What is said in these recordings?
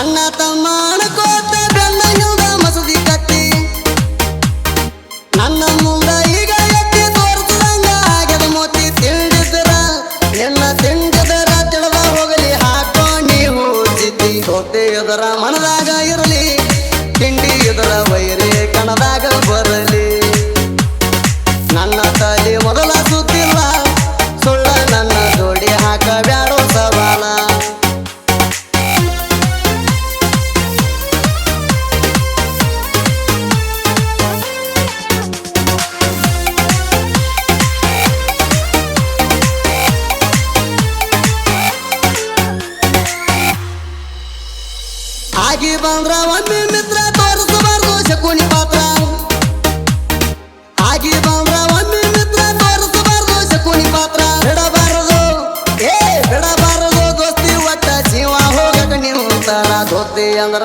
ಅಣ್ಣ ತಮ್ಮ ಹಿಲ್ದ ಮಸದಿ ಕತ್ತಿ ನನ್ನ ಮುಂದ ಈಗ ಎತ್ತಿ ತೋರಿಸಿದಂಗ ಮೋತಿ. ತಿಂಡಿದ್ರ ನಿನ್ನ ತಿಂಡಿದರ, ತಿಳಿದ ಹೋಗಲಿ ಹಾಕೋ ನೀ ಚಿತ್ತಿ. ಸೋತೆ ಮನದಾಗ ಆಗಿ ಬಂದ್ರ ಒಮ್ಮೆ ಮಿತ್ರ ತೋರಿಸಬಾರ್ದು ಶಕುನಿ ಪಾತ್ರ. ಆಗಿ ಬಂದ್ರ ಒಮ್ಮೆ ಮಿತ್ರ ತೋರಿಸಬಾರ್ದು ಶಕುನಿ ಪಾತ್ರ. ಬಿಡಬಾರದು ಏ ಬಿಡಬಾರದು ದೋಸ್ತಿ, ಒಟ್ಟ ಜೀವ ಹೋಗಕ ನಿಂತರ. ದೋಸ್ತಿ ಅಂದ್ರ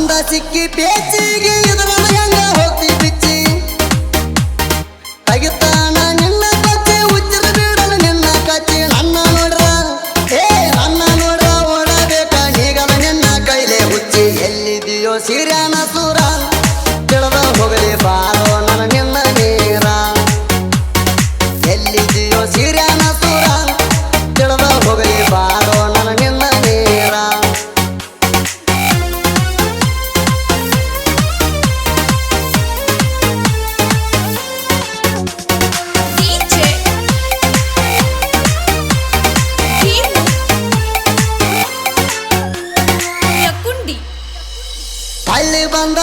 ಬಂದ ಸಿಕ್ಕಿ ಪೇಚಿಗೆ ಇದ್ರ ಹಳ್ಳಿ ಬಂದ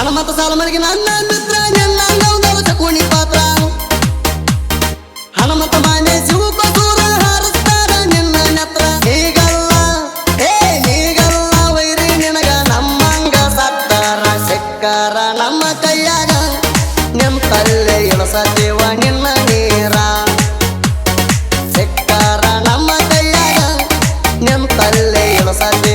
ಹನುಮಂತ ಸಾಲಮನಿಗೆ ನನ್ನ ಮಿತ್ರ, ನಿನ್ನ ಪಾತ್ರ. ಹನುಮಂತ ನಿನ್ನ ನೆತ್ರ. ನೀಗಲ್ಲ ಏ ನೀಗಲ್ಲ ವೈರಿ ನಿನಗ ನಮ್ಮಂಗ ಸತ್ತಾರ. ಸಿಕ್ಕಾರ ನಮ್ಮ ಕೈಯಾಗ, ನಿಮ್ ತಲ್ಲೆ ಇಳಸತೀವ ನಿನ್ನ ನೀರ. ಸಿಕ್ಕಾರ ನಮ್ಮ ಕೈಯಾಗ, ನಿಮ್ ತಲ್ಲೆ ಇಳಸತೀವ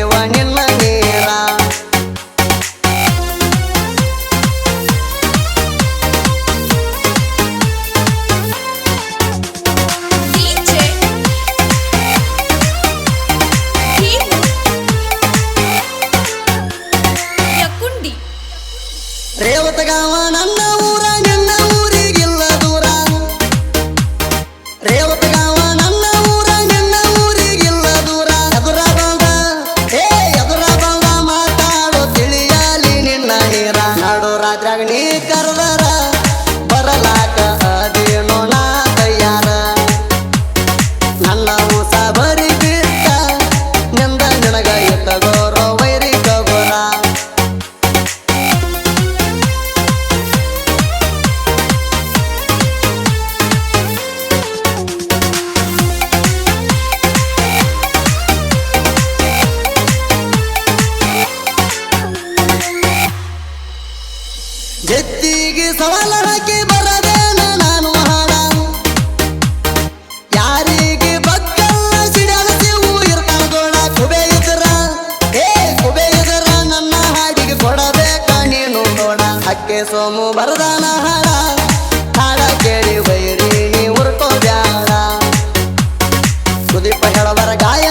ಗೆದ್ದಿಗೆ ಸವಾಲ ಹಾಕಿ ನಾನು ಹಾಡ. ಯಾರಿಗೆ ಬಕ್ಕಲ್ಲ ಸಿಡಲಸಿವು ಇರ್ತಾಗೋಣ ಕುಬೆ ಇದ್ರ ಏ, ಕುಬೆ ನನ್ನ ಹಾಡಿಗೆ ಕೊಡಬೇಕ ನೀನು ನೋಡೋಣ ಹಕ್ಕೆ ಸೋಮು ಬರದಾನ ಹಾಡ. ಹಾಡ ಕೇಳಿ ಬೈರಿ ನೀ ಉರ್ಕೋಬ್ಯಾಡ ಸುದೀಪ ಹೇಳವರ ಗಾಯ